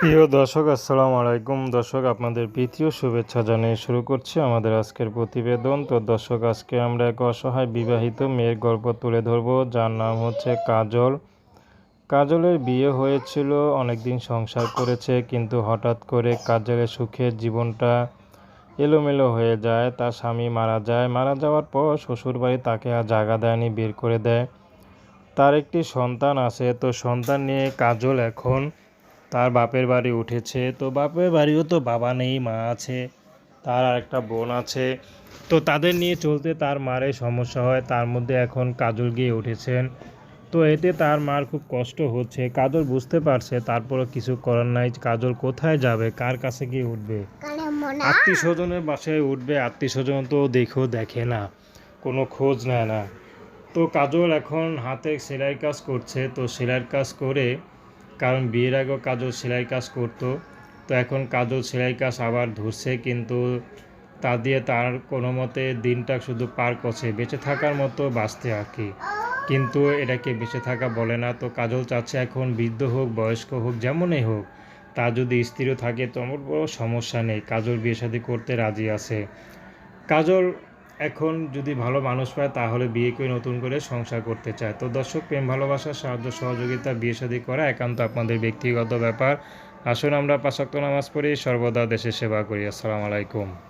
প্রিয় দর্শক, আসসালামু আলাইকুম। দর্শক, আপনাদের প্রীতীয় শুভেচ্ছা জানিয়ে শুরু করছি আমাদের আজকের প্রতিবেদন। তো দর্শক, আজকে আমরা এক অসহায় বিবাহিত মেয়ের গল্প তুলে ধরব। যার নাম হচ্ছে কাজল। কাজলের বিয়ে হয়েছিল, অনেকদিন সংসার করেছে, কিন্তু হঠাৎ করে কাজলের সুখের জীবনটা এলোমেলো হয়ে যায়। তার স্বামী মারা যায়। মারা যাওয়ার পর শ্বশুরবাড়ি তাকে আর জায়গা দেয়নি, বের করে দেয়। তার একটি সন্তান আছে। তো সন্তান নিয়ে কাজল এখন তার বাপের বাড়ি উঠেছে, তো বাপের বাড়িও তো বাবা নেই, মা আছে, তার আর একটা বোন আছে। তো তাদের নিয়ে চলতে তার মারের সমস্যা হয়, তার মধ্যে এখন কাজল গিয়ে উঠেছেন। তো এতে তার মার খুব কষ্ট হচ্ছে, কাজল বুঝতে পারছে, তারপরও কিছু করার নাই, কাজল কোথায় যাবে, কার কাছে গিয়ে উঠবে? আত্মীয় স্বজনের বাসায় উঠবে আত্মীয় স্বজন তো দেখেও দেখে না, কোনো খোঁজ নেয় না। তো কাজল এখন হাতে সেলাই কাজ করছে, তো সেলাইয়ের কাজ করে কারণ বিয়ের আগেও কাজল সেলাই কাজ করতো, তো এখন কাজল সেলাই কাজ আবার ধরছে, কিন্তু তা দিয়ে তার কোনো মতে দিনটা শুধু পার করছে, বেঁচে থাকার মতো বাঁচতে আর কি। কিন্তু এটাকে বেঁচে থাকা বলে না, তো কাজল চাচ্ছে এখন বৃদ্ধ হোক, বয়স্ক হোক, যেমনই হোক, তা যদি স্ত্রীও থাকে তো আমার বড় সমস্যা নেই, কাজল বিয়ে শাদী করতে রাজি আছে। কাজল এখন যদি ভালো মানুষ পায়, তাহলে বিয়ে করে নতুন করে সংসার করতে চায়। তো দর্শক, প্রেম, ভালোবাসা, সাহায্য, সহযোগিতা, বিয়ে শাদী করা একান্ত আপনাদের ব্যক্তিগত ব্যাপার। আসুন আমরা পাশাক্ত নামাজ পড়ি সর্বদা দেশের সেবা করি। আসসালামু আলাইকুম।